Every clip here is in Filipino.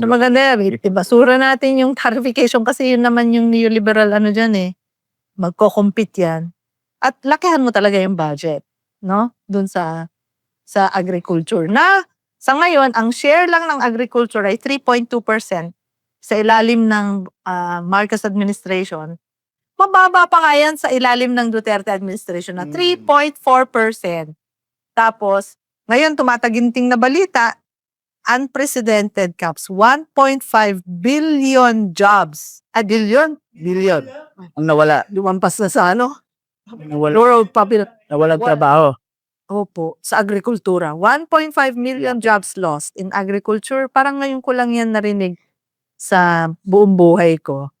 So maganda, ibasura natin yung tarification kasi yun naman yung neoliberal ano dyan eh. Magko-compete yan. At lakihan mo talaga yung budget, no? Doon sa sa agriculture. Na sa ngayon, ang share lang ng agriculture ay 3.2% sa ilalim ng ah, Marcos administration. Mababa pa nga yan sa ilalim ng Duterte administration na Mm. 3.4%. Tapos, ngayon tumataginting na balita, unprecedented caps, 1.5 billion jobs. A billion? Billion. Ang nawala. Lumampas na sa ano? Nawala, World Popul- nawala What? trabaho. Opo, sa agrikultura. 1.5 million jobs lost in agriculture. Parang ngayon ko lang yan narinig sa buong buhay ko.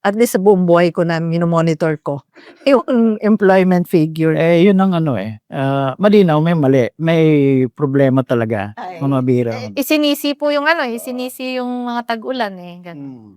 At least sa buong buhay ko na minomonitor ko. Yung employment figure. Eh, yun ang ano eh. ah, malinaw, may mali. May problema talaga. Mga bira. Isinisi po yung ano, isinisi yung mga tag-ulan eh. Ganun. Mm.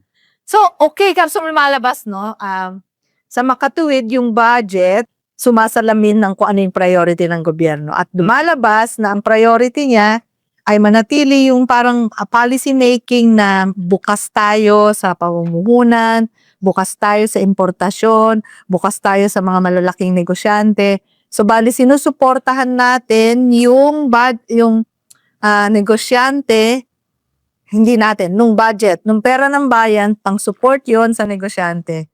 So, okay, kapso lumalabas, no? Um, sa makatuwid, yung budget, sumasalamin ng kung ano yung priority ng gobyerno. At lumalabas na ang priority niya ay manatili yung parang uh, policy making na bukas tayo sa pamumuhunan, bukas tayo sa importasyon, bukas tayo sa mga malalaking negosyante. So, bali, sinusuportahan natin yung, bad, yung ah, negosyante hindi natin, nung budget, nung pera ng bayan, pang support yon sa negosyante.